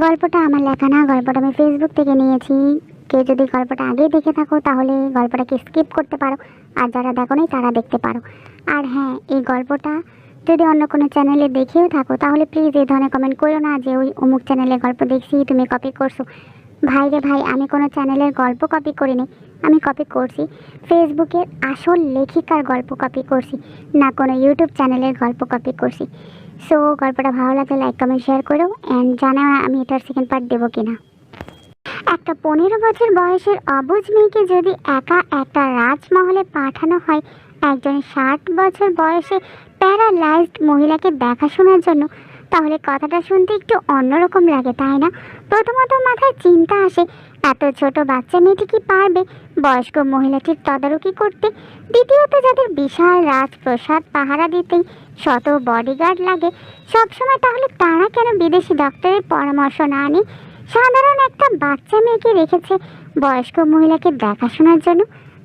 গল্পটা আমার লেখা না, গল্পটা আমি ফেসবুক থেকে নিয়েছি। কেউ যদি গল্পটা আগেই দেখে থাকো, তাহলে গল্পটাকে স্কিপ করতে পারো। আর যারা দেখো নাই, তারা দেখতে পারো। আর হ্যাঁ এই গল্পটা যদি অন্য কোনো চ্যানেলে দেখেও থাকো, তাহলে প্লিজ এই ধরনের কমেন্ট করো না যে ওই অমুক চ্যানেলে গল্প দেখছি, তুমি কপি করছ। ভাই রে ভাই, আমি কোনো চ্যানেলের গল্প কপি করিনি, আমি কপি করছি। ফেসবুকের আসল লেখিকার গল্প কপি করছি, না কোনো ইউটিউব চ্যানেলের গল্প কপি করছি। সো গল্পটা ভালো লাগলে লাইক কমেন্ট শেয়ার করো অ্যান্ড জানাও আমি এটার সেকেন্ড পার্ট দেবো কিনা। একটা পনেরো বছর বয়সের অবুঝ মেয়েকে যদি একা একটা রাজমহলে পাঠানো হয়, একজন ষাট বছর বয়সে প্যারালাইজড মহিলাকে দেখাশোনার জন্য, তাহলে কথাটা শুনতে একটু অন্যরকম লাগে, তাই না? প্রথমত মাথায় চিন্তা আসে এত ছোট বাচ্চা মেয়েটি কি পারবে? বয়স্ক মহিলাটির তদারকি করতে? দ্বিতীয়ত যাদের বিশাল রাজপ্রসাদ পাহারা দিতেই শত বডিগার্ড লাগে, সবসময় তাহলে তারা কেন বিদেশি ডক্টরের পরামর্শ না নিয়ে? সাধারণ একটা বাচ্চা মেয়েকে রেখেছে বয়স্ক মহিলাকে দেখাশোনার জন্য।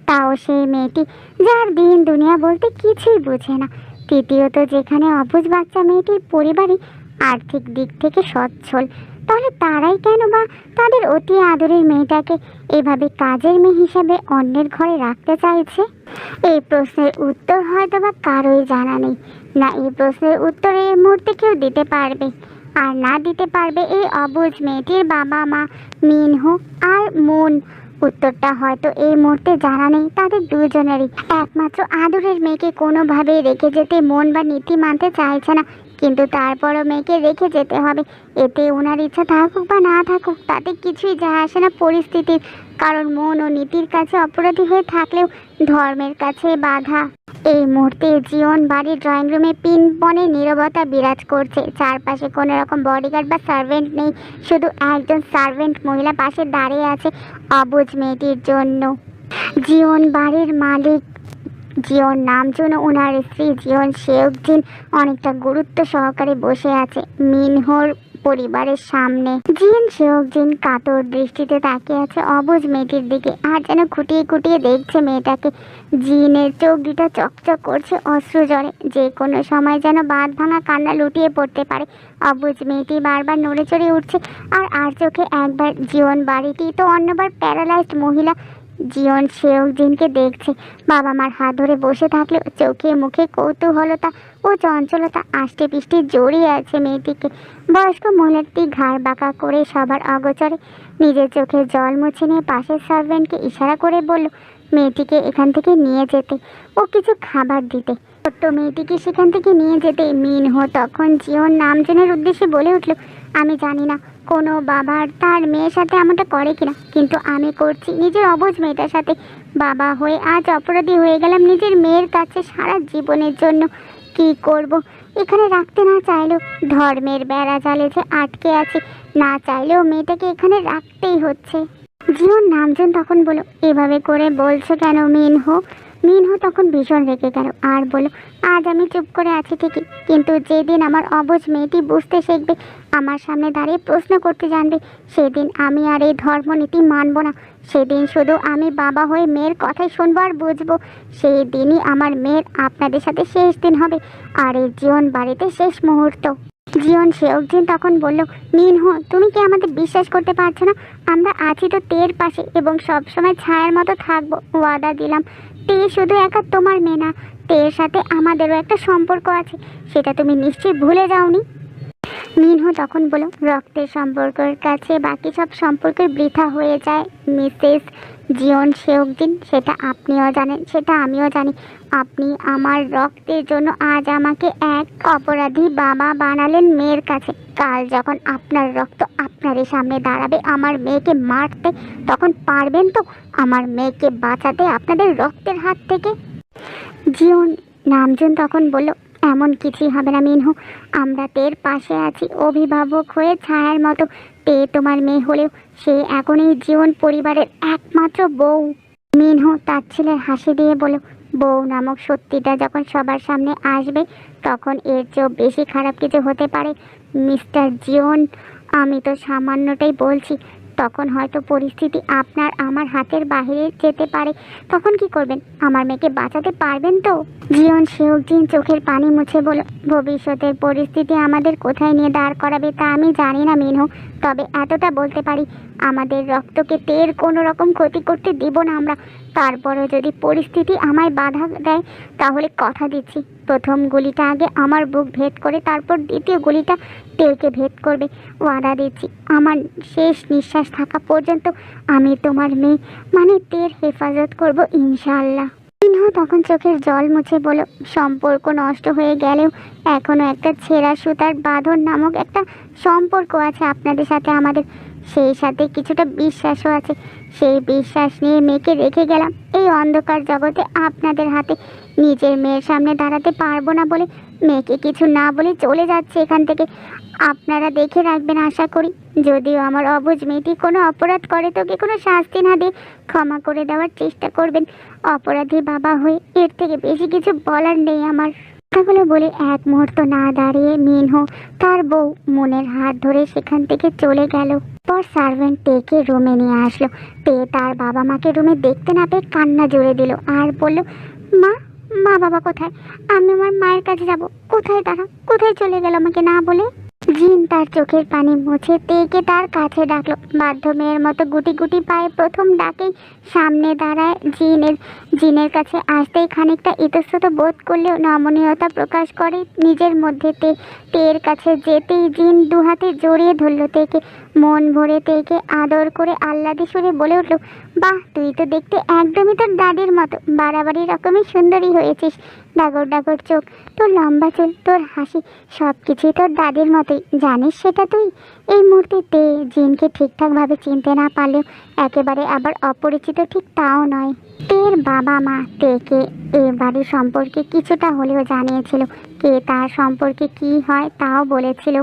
তাও সেই মেয়েটি, যার দিন দুনিয়া বলতে কিছুই বোঝে না। তৃতীয়ত, যেখানে অবুঝ বাচ্চা মেয়েটির পরিবারই আর্থিক দিক থেকে সচ্ছল। তাহলে তারাই কেন বা তাদের অতি আদরের মেয়েটাকে এভাবে কাজের মেয়ে হিসাবে অন্যের ঘরে রাখতে চাইছে? এই প্রশ্নের উত্তর হয়তো বা কারোই জানা নেই। না, এই প্রশ্নের উত্তর এই মুহূর্তে কেউ দিতে পারবে। আর না দিতে পারবে এই অবুঝ মেয়েটির বাবা মা, মিনহু আর মন। উত্তরটা হয়তো এই মুহূর্তে জানা নেই, তাদের দুজনেরই। একমাত্র আদরের মেয়েকে কোনোভাবেই রেখে যেতে মন বা নীতি মানতে চাইছে না। কিন্তু তারপরও মেয়েকে রেখে যেতে হবে। এতে ওনার ইচ্ছা থাকুক বা না থাকুক, তাতে কিছুই যায় আসে না পরিস্থিতির। কারণ মন ও নীতির কাছে অপরাধী হয়ে থাকলেও ধর্মের কাছে বাধা। এই মুহূর্তে জীবন বাড়ির ড্রয়িং রুমে পিন বনে নীরবতা বিরাজ করছে। চারপাশে কোনো রকম বডিগার্ড বা সার্ভেন্ট নেই। শুধু একজন সার্ভেন্ট মহিলা পাশে দাঁড়িয়ে আছে অবুঝ মেয়েটির জন্য। জীবন বাড়ির মালিক জীবন নাম জন্য ওনার স্ত্রী জীবন শেখজিন অনেকটা গুরুত্ব সহকারে বসে আছে মিনহোর পরিবারের সামনে। জিন শেখজিন কাতর দৃষ্টিতে তাকিয়ে আছে অবুজ মেয়েটির দিকে। আর যেন খুঁটিয়ে খুঁটিয়ে দেখছে মেয়েটাকে। জিনের চোখ দুটো চকচক করছে অশ্রু জলে যে কোনো সময় যেন বাঁধ ভাঙা কান্না লুটিয়ে পড়তে পারে। অবুজ মেয়েটি বারবার নড়ে চড়ে উঠছে। আর আর চোখে একবার জীবন বাড়িটি তো অন্যবার প্যারালাইজড মহিলা জীবন শেখজিনকে দেখছে। বাবা মার হাত ধরে বসে থাকলেও চোখে মুখে কৌতূহলতা ও চঞ্চলতা, আষ্টে পিষ্টে জড়িয়ে আছে মেয়েটিকে। বয়স্ক মহিলাটি ঘাড় বাঁকা করে সবার অগোচরে নিজের চোখে জল মুছে নিয়ে পাশের সার্ভেন্টকে ইশারা করে বলল, মেয়েটিকে এখান থেকে নিয়ে যেতে ও কিছু খাবার দিতে। ছোট্ট মেয়েটিকে সেখান থেকে নিয়ে যেতে মিনহ তখন জীবন নামজনের উদ্দেশ্যে বলে উঠল, আমি জানি না কোনো বাবার, তার মেয়ের সাথে এমনটা করে কিনা। কিন্তু আমি করছি নিজের অবুঝ মেয়েটার সাথে। বাবা হয়ে আজ অপরাধী হয়ে গেলাম নিজের মেয়ের কাছে সারা জীবনের জন্য। কি করব? এখানে রাখতে না চাইলেও ধর্মের বেড়া জালে যে আটকে আছে, না চাইলেও মেয়েটাকে এখানে রাখতেই হচ্ছে। জীবন নামজন তখন বলো এভাবে করে বলছো কেন মিনহ? মিনহ তখন ভীষণ রেগে গেল আর বলো আজ আমি চুপ করে আছি ঠিকই, কিন্তু যেদিন আমার অবুঝ মেয়েটি বুঝতে শিখবে আমার সামনে দাঁড়িয়ে প্রশ্ন করতে জানবে, সেদিন আমি আর এই ধর্মনীতি মানব না। সেদিন শুধু আমি বাবা হয়ে মেয়ের কথাই শুনব আর বুঝব। সেই দিনই আমার মেয়ের আপনাদের সাথে শেষ দিন হবে আর এই জীবন বাড়িতে শেষ মুহূর্ত। জীবন শেখজিন তখন বলল, মিনহ, তুমি কি আমাদের বিশ্বাস করতে পারছ না? আমরা আছি তো তের পাশে এবং সবসময় ছায়ার মতো থাকব। ওয়াদা দিলাম, তে শুধু একা তোমার মেয়ে না, তের সাথে আমাদেরও একটা সম্পর্ক আছে। সেটা তুমি নিশ্চয়ই ভুলে যাওনি। মিনহ তখন বলো রক্তের সম্পর্কের কাছে বাকি সব সম্পর্কের বৃথা হয়ে যায়, মিসেস জিয়ন শেখদিন সেটা আপনিও জানেন, সেটা আমিও জানি। আপনি আমার রক্তের জন্য আজ আমাকে এক অপরাধী বাবা বানালেন মেয়ের কাছে। কাল যখন আপনার রক্ত আপনারই সামনে দাঁড়াবে, আমার মেয়েকে মারতে তখন পারবেন তো? আমার মেয়েকে বাঁচাতে আপনাদের রক্তের হাত থেকে? জিয়ন, নামজন তখন বলল এমন কিছুই হবে না, মিনহু। আমরা তের পাশে আছি, অভিভাবক হয়ে ছায়ার মতো। তে তোমার মেয়ে হলেও সে এখন এই জীবন পরিবারের একমাত্র বউ। মিনহু তার ছেলের হাসি দিয়ে বলো বউ নামক সত্যিটা যখন সবার সামনে আসবে, তখন এর চেয়েও বেশি খারাপ কিছু হতে পারে। মিস্টার জিওন আমি তো সামান্যটাই বলছি তখন হয়তো পরিস্থিতি আপনার আমার হাতের বাহিরে যেতে পারে। তখন কি করবেন? আমার মেয়েকে বাঁচাতে পারবেন তো? জিয়ন শেখ জিন চোখের পানি মুছে বলো ভবিষ্যতের পরিস্থিতি আমাদের কোথায় নিয়ে দাঁড় করাবে তা আমি জানি না মিনহ। তবে এতটা বলতে পারি, আমাদের রক্তকে তের কোনো রকম ক্ষতি করতে দিব না আমরা। তারপরে যদি পরিস্থিতি আমায় বাধা দেয়, তাহলে কথা দিচ্ছি। প্রথম গুলিটা আগে আমার বুক ভেদ করে তারপর দ্বিতীয় গুলিটা তেলকে ভেদ করবে। ওয়াদা দিচ্ছি, আমার শেষ নিঃশ্বাস থাকা পর্যন্ত আমি তোমার মেয়ে মানে তের হেফাজত করব ইনশাআল্লাহ। সিনহ তখন চোখের জল মুছে বলো। সম্পর্ক নষ্ট হয়ে গেলেও এখনও একটা ছেঁড়া সুতার বাঁধন নামক একটা সম্পর্ক আছে আপনাদের সাথে আমাদের। সেই সাথে কিছুটা বিশ্বাসও আছে। সেই বিশ্বাস নিয়ে মেয়েকে রেখে গেলাম। এই অন্ধকার জগতে আপনাদের হাতে নিজের মেয়ের সামনে দাঁড়াতে পারব না বলে, মেয়েকে কিছু না বলে চলে যাচ্ছে এখান থেকে। আপনারা দেখে রাখবেন আশা করি। যদিও আমার অবুঝ মেয়েটি কোনো অপরাধ করে, তোকে কোনো শাস্তি না দিয়ে ক্ষমা করে দেওয়ার চেষ্টা করবেন। অপরাধী বাবা হয়ে এর থেকে বেশি কিছু বলার নেই আমার। কথাগুলো বলে এক মুহূর্ত না দাঁড়িয়ে মিনহো তার বউ মনের হাত ধরে সেখান থেকে চলে গেল। পর সার্ভেন্ট তেকে রুমে নিয়ে আসলো। তে তার বাবা মাকে রুমে দেখতে না পেয়ে কান্না জুড়ে দিল আর বলল, মা মা বাবা কোথায়? আমি আমার মায়ের কাছে যাব। কোথায় তারা? কোথায় চলে গেল আমাকে না বলে? জিন তার চোখের পানি মুছে তেকে তার কাছে ডাকলো। বাধ্য মেয়ের মতো গুটি গুটি পায়ে প্রথম ডাকেই সামনে দাঁড়ায় জিনের। জিনের কাছে আসতেই খানিকটা ইতস্তত বোধ করলেও নমনীয়তা প্রকাশ করে নিজের মধ্যে তে তের কাছে যেতেই জিন দুহাতে জড়িয়ে ধরল তেকে। মন ভরে তেকে আদর করে আহ্লাদে সুরে বলে উঠল বাহ, তুই তো দেখতে একদমই তোর দাদির মতো। বাড়াবাড়ি রকমের সুন্দরী হয়েছিস। ডাগর ডাগর চোখ, তোর লম্বা চুল, তোর হাসি সব কিছুই তোর দাদির মতোই। জানিস সেটা তুই? এই মুহূর্তে তে জিনকে ঠিকঠাকভাবে চিনতে না পারলেও একেবারে আবার অপরিচিত ঠিক তাও নয়। তের বাবা মা তেকে এ বাড়ির সম্পর্কে কিছুটা হলেও জানিয়েছিল। কে তার সম্পর্কে কি হয় তাও বলেছিল।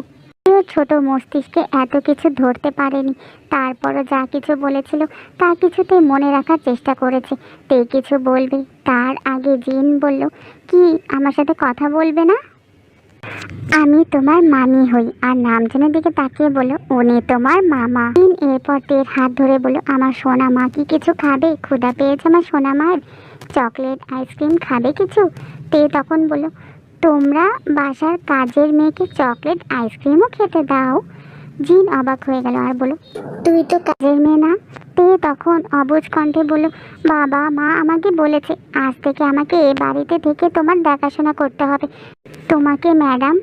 ছোট মস্তিষ্কে এত কিছু ধরতে পারেনি। তারপরও যা কিছু বলেছিল, তা কিছুতেই মনে রাখার চেষ্টা করেছে। তে কিছু বলবে? তার আগে জিন বলল, কি, আমার সাথে কথা বলবে না? আমি তোমার মামি হই। আর নামজনের দিকে তাকিয়ে বলো উনি তোমার মামা। জিন এরপর তের হাত ধরে বলো আমার সোনা মা কি কিছু খাবে? ক্ষুদা পেয়েছে আমার সোনা মায়ের? চকলেট, আইসক্রিম খাবে কিছু? তে তখন বলল তোমরা বাসার কাজের মেয়েকে চকলেট, আইসক্রিমও খেতে দাও। জিন অবাক হয়ে গেল আর বলো তুই তো কাজের মেয়ে না? তে তখন অবুজ কণ্ঠে বলল, বাবা, মা আমাকে বলেছে, আজ থেকে আমাকে এ বাড়িতে থেকে তোমার দেখাশোনা করতে হবে। তোমাকে ম্যাডাম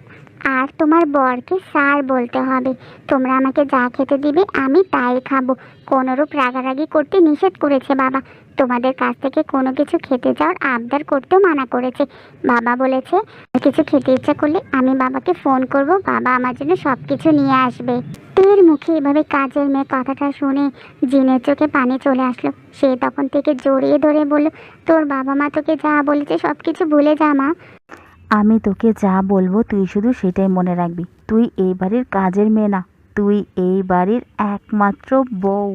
আর তোমার বরকে স্যার বলতে হবে। তোমরা আমাকে যা খেতে দিবে, আমি তাই খাব। কোনোরূপ রাগারাগি করতে নিষেধ করেছে বাবা। তোমাদের কাছ থেকে কোনো কিছু খেতে যাওয়ার আবদার করতেও মানা করেছে। বাবা বলেছে কিছু খেতে ইচ্ছা করলে আমি বাবাকে ফোন করব। বাবা আমার জন্য সব কিছু নিয়ে আসবে। তের মুখে এভাবে কাজের মেয়ে কথাটা শুনে জিনের চোখে পানি চলে আসলো। সে তখন থেকে জড়িয়ে ধরে বলল, তোর বাবা মা তোকে যা বলেছে সব কিছু ভুলে যা মা। আমি তোকে যা বলব তুই শুধু সেটাই মনে রাখবি। তুই এই বাড়ির কাজের মেয়ে না, তুই এই বাড়ির একমাত্র বউ।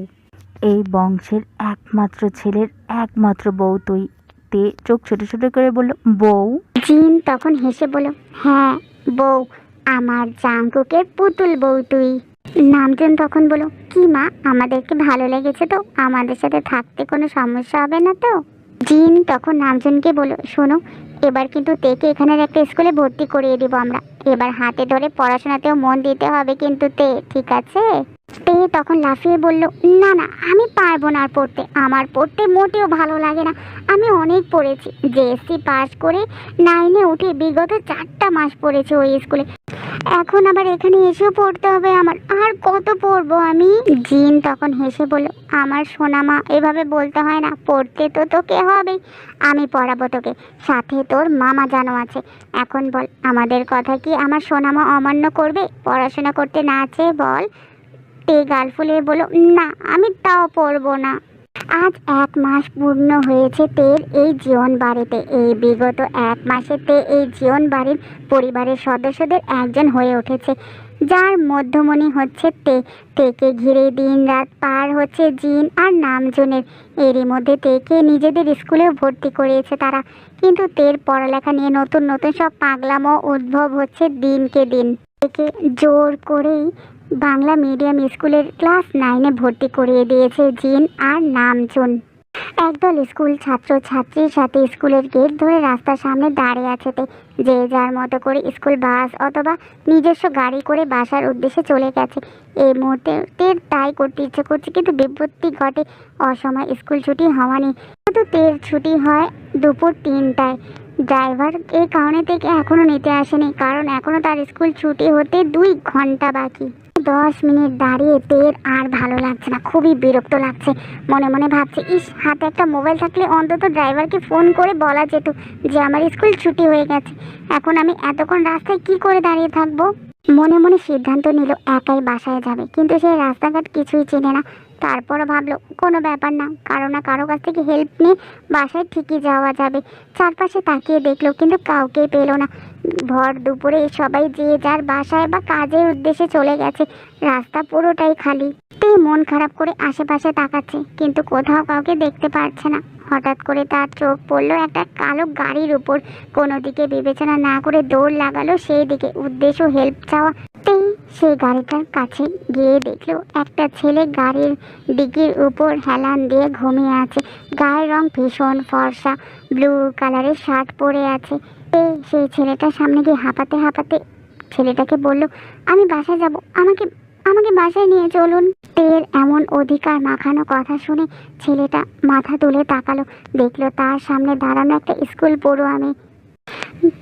এই বংশের একমাত্র ছেলের একমাত্র বউ তুই। তে চোখ ছোট ছোট করে বলল, বউ? জিন তখন হেসে বলল হ্যাঁ বউ, আমার জাঙ্কুকের পুতুল বউ তুই। নামজন তখন বলো কি মা, আমাদেরকে ভালো লেগেছে তো? আমাদের সাথে থাকতে কোনো সমস্যা হবে না তো? জিন তখন নামজনকে বলো শোনো এবার কিন্তু তেকে এখানের একটা স্কুলে ভর্তি করিয়ে দিব আমরা। এবার হাতে ধরে পড়াশোনাতেও মন দিতে হবে কিন্তু তে, ঠিক আছে? তে তখন লাফিয়ে বলল, না না, আমি পারব না আর পড়তে। আমার পড়তে মোটেও ভালো লাগে না। আমি অনেক পড়েছি। জেএসসি পাস করে নাইনে উঠে বিগত চারটা মাস পড়েছি ওই স্কুলে। এখন আবার এখানে এসেও পড়তে হবে আমার। আর কত পড়ব আমি? জিন তখন হেসে বলল, আমার সোনামা, এভাবে বলতে হয় না। পড়তে তো তোকে হবেই। আমি পড়াবো তোকে। সাথে তোর মামা জানো আছে। এখন বল, আমাদের কথা কি আমার সোনামা অমান্য করবে? পড়াশোনা করতে না আছে বল। তে গাল ফুলিয়ে বলল, না, আমি তাও পড়ব না। আজ এক মাস পূর্ণ হয়েছে তের এই জীবন বাড়িতে। এই বিগত এক মাসে তে এই জীবন বাড়ির পরিবারের সদস্যদের একজন হয়ে উঠেছে, যার মধ্যমণি হচ্ছে তে। তেকে ঘিরে দিন রাত পার হচ্ছে জিন আর নামজনের এরই মধ্যে তেকে নিজেদের স্কুলেও ভর্তি করিয়েছে তারা। কিন্তু তের পড়ালেখা নিয়ে নতুন নতুন সব পাগলামো উদ্ভব হচ্ছে দিনকে দিন। থেকে জোর করেই বাংলা মিডিয়াম স্কুলের ক্লাস নাইনে ভর্তি করিয়ে দিয়েছে জিন আর নামচুন। একদল স্কুল ছাত্র ছাত্রীর সাথে স্কুলের গেট ধরে রাস্তার সামনে দাঁড়িয়ে আছে যে যার মতো করে স্কুল বাস অথবা নিজস্ব গাড়ি করে বাসার উদ্দেশ্যে চলে গেছে। এই মুহূর্তে তাই করতে ইচ্ছে করছে কিন্তু বিপত্তি ঘটে। অসময় স্কুল ছুটি হওয়া নেই কিন্তু তের ছুটি হয় দুপুর তিনটায়। ড্রাইভার এই কারণে থেকে এখনও নিতে আসেনি। কারণ এখনও তার স্কুল ছুটি হতে দুই ঘণ্টা বাকি। দশ মিনিট দাঁড়িয়ে তের আর ভালো লাগছে না, খুবই বিরক্ত লাগছে। মনে মনে ভাবছে, ইস, হাতে একটা মোবাইল থাকলে অন্তত ড্রাইভারকে ফোন করে বলা যেত যে আমার স্কুল ছুটি হয়ে গেছে। এখন আমি এতক্ষণ রাস্তায় কি করে দাঁড়িয়ে থাকব? মনে মনে সিদ্ধান্ত নিল, একাই বাসায় যাবে। কিন্তু সেই রাস্তাঘাট কিছুই চেনে না। তারপরও ভাবলো, কোনো ব্যাপার না, কারও না কারও কাছ থেকে হেল্প নিয়ে বাসায় ঠিকই যাওয়া যাবে। চারপাশে তাকিয়ে দেখল, কিন্তু কাউকেই পেল না। ভর দুপুরে সবাই যে যার বাসায় বা কাজের উদ্দেশ্যে চলে গেছে, রাস্তা পুরোটাই খালি। মন খারাপ করে আশেপাশে তাকাচ্ছে, কিন্তু কোথাও কাউকে দেখতে পারছে না। হঠাৎ করে তার চোখ পড়ল একটা কালো গাড়ির উপর। কোনো দিকে বিবেচনা না করে দৌড় লাগালো সেই দিকে উদ্দেশ্য হেল্প চাওয়া। সেই গাড়িটার কাছে গিয়ে দেখল একটা ছেলে গাড়ির ডিগির উপর হেলান দিয়ে ঘুমিয়ে আছে। গায়ের রং ভীষণ ফর্সা ব্লু কালারের শার্ট পরে আছে। সেই ছেলেটার সামনে গিয়ে হাঁপাতে হাঁপাতে ছেলেটাকে বলল, আমি বাসায় যাব, আমাকে আমাকে বাসায় নিয়ে চলুন। তের এমন অধিকার মাখানো কথা শুনে ছেলেটা মাথা তুলে তাকালো। দেখল তার সামনে দাঁড়ানো একটা স্কুল পড়ো আমি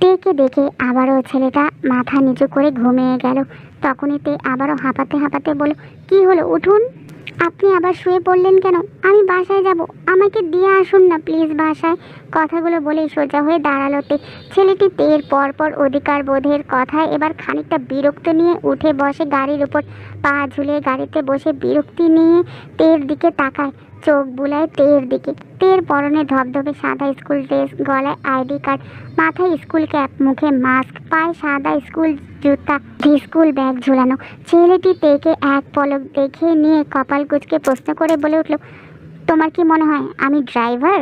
তেকে দেখে আবারও ছেলেটা মাথা নিচু করে ঘুমিয়ে গেল। তখনই তে আবারও হাঁপাতে হাঁপাতে বলো কি হলো, উঠুন। আপনি আবার শুয়ে পড়লেন কেন? আমি বাসায় যাব। আমাকে দিয়ে আসুন না, প্লিজ বাসায়। কথাগুলো বলেই সোজা হয়ে দাঁড়াল তে। ছেলেটি তের পরপর অধিকার বোধের কথায় এবার খানিকটা বিরক্ত নিয়ে উঠে বসে গাড়ির উপর পা ঝুলে গাড়িতে বসে বিরক্তি নিয়ে তের দিকে তাকায়। চোখ বুলায় তের দিকে। তের পরনে ধবধবে সাদা স্কুল ড্রেস, গলায় আইডি কার্ড, মাথায় স্কুল ক্যাপ, মুখে মাস্ক, পায়ে সাদা স্কুল জুতা, স্কুল ব্যাগ ঝুলানো। ছেলেটি তেকে এক পলক দেখে নিয়ে কপাল কুচকে প্রশ্ন করে বলে উঠল, তোমার কি মনে হয় আমি ড্রাইভার?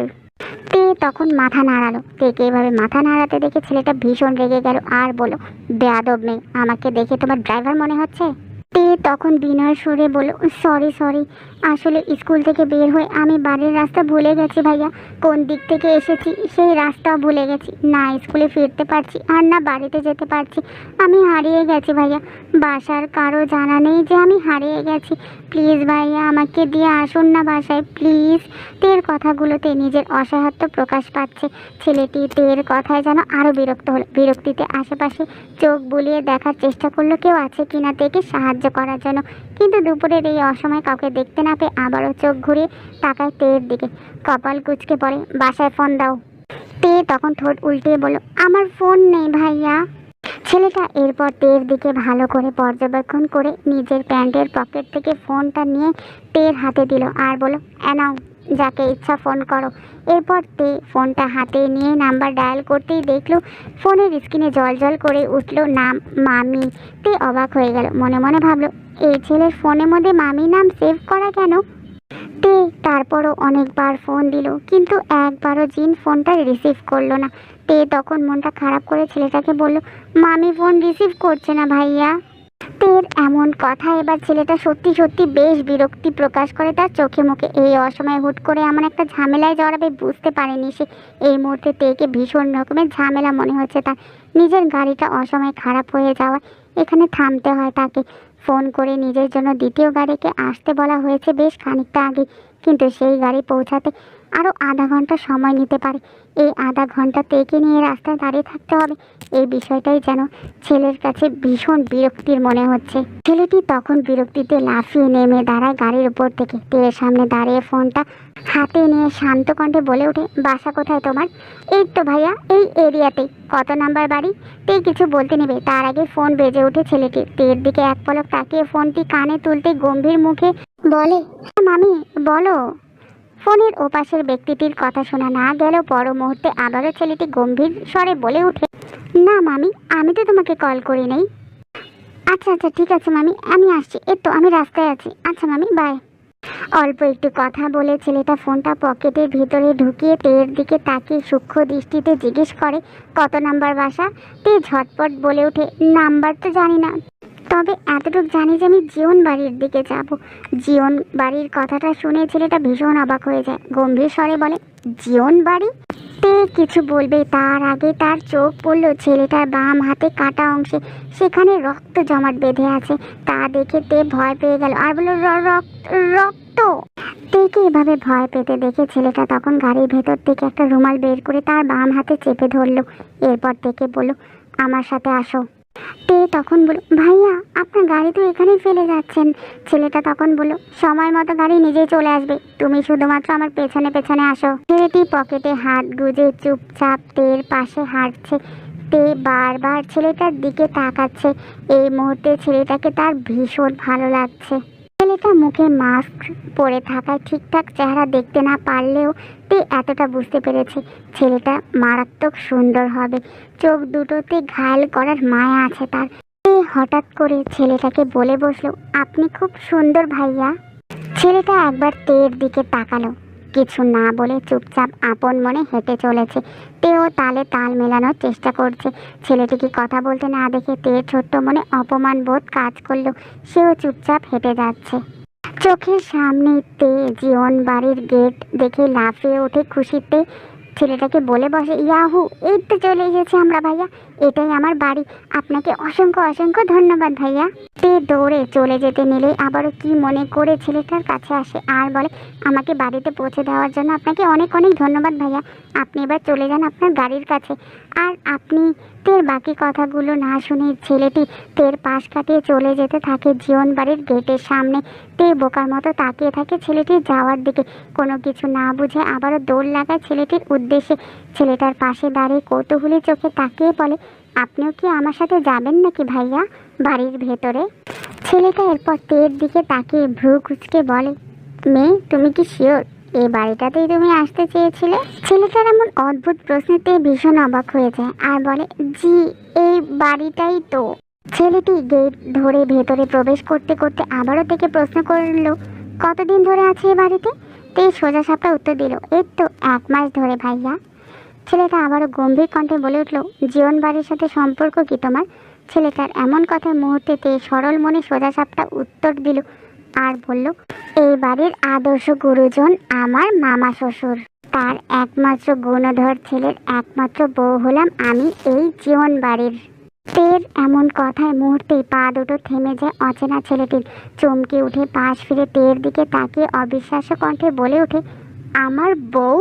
তে তখন মাথা নাড়ালো। তেকে এভাবে মাথা নাড়াতে দেখে ছেলেটা ভীষণ রেগে গেল আর বলো বেয়াদব মেয়ে, আমাকে দেখে তোমার ড্রাইভার মনে হচ্ছে? তখন বিনয় সুরে বলল, সরি সরি, আসলে স্কুল থেকে বের হয়ে আমি বাড়ির রাস্তা ভুলে গেছি ভাইয়া। কোন দিক থেকে এসেছি সেই রাস্তাও ভুলে গেছি। না স্কুলে ফিরতে পারছি আর না বাড়িতে যেতে পারছি। আমি হারিয়ে গেছি ভাইয়া। বাসার কারও জানা নেই যে আমি হারিয়ে গেছি। প্লিজ ভাইয়া, আমাকে দিয়ে আসুন না বাসায়। প্লিজ। তের কথাগুলোতে নিজের অসহায়ত্ব প্রকাশ পাচ্ছে। ছেলেটি তের কথায় যেন আরও বিরক্ত হলো। বিরক্তিতে আশেপাশে চোখ বুলিয়ে দেখার চেষ্টা করল, কেউ আছে কিনা? তেকে সাহায্য করার জন্য। কিন্তু দুপুরের এই অসময়ে কাউকে দেখতে না পেয়ে আবারও চোখ ঘুরিয়ে তাকায় তেয়ের দিকে। কপাল কুচকে পড়ে, বাসায় ফোন দাও। তে তখন ঠোঁট উল্টিয়ে বলল, আমার ফোন নেই ভাইয়া। ছেলেটা এরপর তের দিকে ভালো করে পর্যবেক্ষণ করে নিজের প্যান্টের পকেট থেকে ফোনটা নিয়ে তের হাতে দিল আর বলো এনাও যাকে ইচ্ছা ফোন করো। এরপর তে ফোনটা হাতে নিয়ে নাম্বার ডায়াল করতেই দেখল, ফোনের স্ক্রিনে জল জল করে উঠল নাম মামি। তে অবাক হয়ে গেল, মনে মনে ভাবলো, এই ছেলের ফোনের মধ্যে মামি নাম সেভ করা কেন? তে তারপরও অনেকবার ফোন দিল, কিন্তু একবারও জিন ফোনটা রিসিভ করল না। তে তখন মনটা খারাপ করে ছেলেটাকে বলল, মামি ফোন রিসিভ করছে না ভাইয়া। তের এমন কথা এবার ছেলেটা সত্যি সত্যি বেশ বিরক্তি প্রকাশ করে তার চোখে মুখে। এই অসময়ে হুট করে এমন একটা ঝামেলায় জড়াবে বুঝতে পারেনি সে। এই মুহূর্তে তেকে ভীষণ রকমের ঝামেলা মনে হচ্ছে তার। নিজের গাড়িটা অসময়ে খারাপ হয়ে যাওয়া এখানে থামতে হয় তাকে। ফোন করে নিজের জন্য দ্বিতীয় গাড়িকে আসতে বলা হয়েছে বেশ খানিকটা আগে। কিন্তু সেই গাড়ি পৌঁছাতে আরও আধা ঘণ্টা সময় নিতে পারে। এই আধা ঘণ্টা তেকে নিয়ে রাস্তায় দাঁড়িয়ে থাকতে হবে। এই বিষয়টাই যেন ছেলের কাছে ভীষণ বিরক্তির মনে হচ্ছে। ছেলেটি তখন বিরক্তিতে লাফিয়ে নেমে দাঁড়ায় গাড়ির উপর থেকে। তের সামনে দাঁড়িয়ে ফোনটা হাতে নিয়ে শান্ত কণ্ঠে বলে ওঠে বাসা কোথায় তোমার? এই তো ভাইয়া এই এরিয়াতে কত নাম্বার বাড়ি? তে কিছু বলতে নেবে। তার আগে ফোন বেজে ওঠে ছেলেটি তের দিকে এক পলক তাকিয়ে ফোনটি কানে তুলতে গম্ভীর মুখে বলে "হ্যাঁ, মামি বলো। ফোনের ওপাশের ব্যক্তিটির কথা শোনা না গেলেও পর মুহূর্তে আবারও ছেলেটি গম্ভীর স্বরে বলে ওঠে, না মামি, আমি তো তোমাকে কল করি নাই। আচ্ছা আচ্ছা ঠিক আছে মামি, আমি আসছি। এই তো, আমি রাস্তায় আছি। আচ্ছা মামি, বাই। অল্প একটু কথা বলে ছেলেটা ফোনটা পকেটের ভিতরে ঢুকিয়ে তের দিকে তাকিয়ে সূক্ষ্ম দৃষ্টিতে জিজ্ঞেস করে, কত নাম্বার বাসা? তে ঝটপট বলে ওঠে, নাম্বার তো জানি না। তবে এতটুকু জানি যে আমি জীবন বাড়ির দিকে যাব। জীবন বাড়ির কথাটা শুনে ছেলেটা ভীষণ অবাক হয়ে যায়। গম্ভীর স্বরে বলে জীবন বাড়ি? তে কিছু বলবে। তার আগে তার চোখ পড়ল ছেলেটার বাম হাতে কাটা অংশে। সেখানে রক্ত জমাট বেঁধে আছে। তা দেখে তে ভয় পেয়ে গেল। আর বলল রক্ত রক্ত? তেকে এভাবে ভয় পেতে দেখে ছেলেটা তখন গাড়ির ভেতর থেকে একটা রুমাল বের করে তার বাম হাতে চেপে ধরলো। এরপর থেকে বলল, আমার সাথে আসো। তে তখন বলল, ভাইয়া, আপনার গাড়ি তো এখানেই ফেলে যাচ্ছেন। ছেলেটা তখন বলল, সময় মতো গাড়ি নিজেই চলে আসবে। তুমি শুধুমাত্র আমার পেছনে পেছনে আসো। ছেলেটি পকেটে হাত গুজে চুপচাপ তের পাশে হাঁটছে। তে বারবার ছেলেটার দিকে তাকাচ্ছে। এই মুহূর্তে ছেলেটাকে তার ভীষণ ভালো লাগছে। ছেলেটা মুখে মাস্ক পরে থাকায় ঠিকঠাক চেহারা দেখতে না পারলেও তে এতটা বুঝতে পেরেছে। ছেলেটা মারাত্মক সুন্দর হবে। চোখ দুটোতে ঘায়ল করার মায়া আছে তার। হঠাৎ করে ছেলেটাকে বলে বসল, আপনি খুব সুন্দর ভাইয়া। ছেলেটা একবার তের দিকে তাকালো। কিছু না বলে চুপচাপ আপন মনে হেঁটে চলেছে। তেও তালে তাল মেলানোর চেষ্টা করছে। ছেলেটিকে কথা বলতে না দেখে তের ছোট্ট মনে অপমান বোধ কাজ করল। সেও চুপচাপ হেঁটে যাচ্ছে। চোখের সামনে তে জীবন বাড়ির গেট দেখে লাফিয়ে ওঠে খুশিতে। ছেলেটাকে বলে বসে, ইয়াহু, এই তো চলে এসেছি আমরা ভাইয়া, এটাই আমার বাড়ি। আপনাকে অসংখ্য অসংখ্য ধন্যবাদ ভাইয়া। তে দৌড়ে চলে যেতে নিলেই আবারও কি মনে করে ছেলেটার কাছে আসে আর বলে, আমাকে বাড়িতে পৌঁছে দেওয়ার জন্য আপনাকে অনেক অনেক ধন্যবাদ ভাইয়া। আপনি এবার চলে যান আপনার গাড়ির কাছে। আর আপনি তের বাকি কথাগুলো না শুনে ছেলেটি তের পাশ কাটিয়ে চলে যেতে থাকে জীবন বাড়ির গেটের সামনে। তে বোকার মতো তাকিয়ে থাকে ছেলেটির যাওয়ার দিকে। কোনো কিছু না বুঝে আবারও দৌড় লাগায় ছেলেটির উদ্দেশ্যে। ছেলেটার পাশে দাঁড়িয়ে কৌতূহলী চোখে তাকিয়ে বলে আপনিও কি আমার সাথে যাবেন নাকি ভাইয়া বাড়ির ভেতরে? ছেলেটা এরপর তের দিকে তাকিয়ে ভ্রু কুচকে বলে, মেয়ে, তুমি কি শিওর? এই বাড়িটাতেই তুমি আসতে চেয়েছিলে? ছেলেটার এমন অদ্ভুত প্রশ্নেতে ভীষণ অবাক হয়ে যায় আর বলে, জি, এই বাড়িটাই তো। ছেলেটি গেট ধরে ভেতরে প্রবেশ করতে করতে আবারও থেকে প্রশ্ন করল, কতদিন ধরে আছে এই বাড়িতে? তে সোজা সাপটা উত্তর দিল, এই তো এক মাস ধরে ভাইয়া। ছেলেটা আবারও গম্ভীর কণ্ঠে বলে উঠল, জীবন বাড়ির সাথে সম্পর্ক কি তোমার? ছেলেটার এমন কথার মুহূর্তেতে সরল মনে সোজা সাপটা উত্তর দিল আর বলল, এই বাড়ির আদর্শ গুরুজন আমার মামা শ্বশুর। তার একমাত্র গুণধর ছেলের একমাত্র বউ হলাম আমি এই জীবন বাড়ির। তের এমন কথায় মুহূর্তেই পা দুটো থেমে যায় অচেনা ছেলেটির। চমকে উঠে পাশ ফিরে তের দিকে তাকিয়ে অবিশ্বাস্য কণ্ঠে বলে ওঠে, আমার বউ